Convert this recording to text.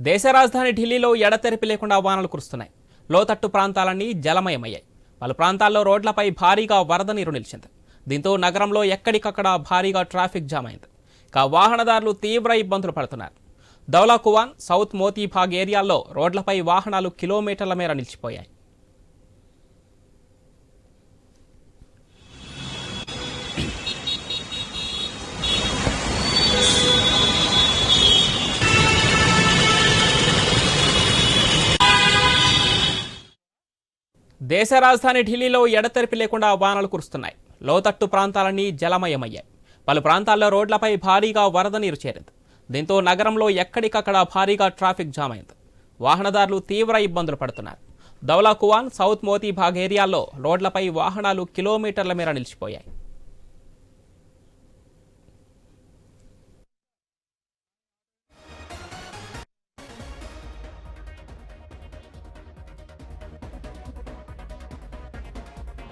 దేశ రాజధాని ఢిల్లీలో ఎడతెరిపి లేకుండా వానలు కురుస్తున్నాయి. లోతట్టు ప్రాంతాలన్నీ జలమయమయ్యాయి. పలు ప్రాంతాల్లో రోడ్లపై భారీగా వరద నీరు నిలిచింది. దీంతో నగరంలో ఎక్కడికక్కడ భారీగా ట్రాఫిక్ జామ్ అయింది. ఇక వాహనదారులు తీవ్ర ఇబ్బందులు పడుతున్నారు. దౌలా కువాన్ సౌత్ మోతీబాగ్ ఏరియాల్లో రోడ్లపై వాహనాలు కిలోమీటర్ల మేర నిలిచిపోయాయి. దేశ రాజధాని ఢిల్లీలో ఎడతెరిపి లేకుండా వానలు కురుస్తున్నాయి. లోతట్టు ప్రాంతాలన్నీ జలమయమయ్యాయి. పలు ప్రాంతాల్లో రోడ్లపై భారీగా వరద నీరు చేరింది. దీంతో నగరంలో ఎక్కడికక్కడ భారీగా ట్రాఫిక్ జామ్ అయింది. వాహనదారులు తీవ్ర ఇబ్బందులు పడుతున్నారు. దౌలా కువాన్ సౌత్ మోతీ భాగ్ ఏరియాల్లో రోడ్లపై వాహనాలు కిలోమీటర్ల మేర నిలిచిపోయాయి.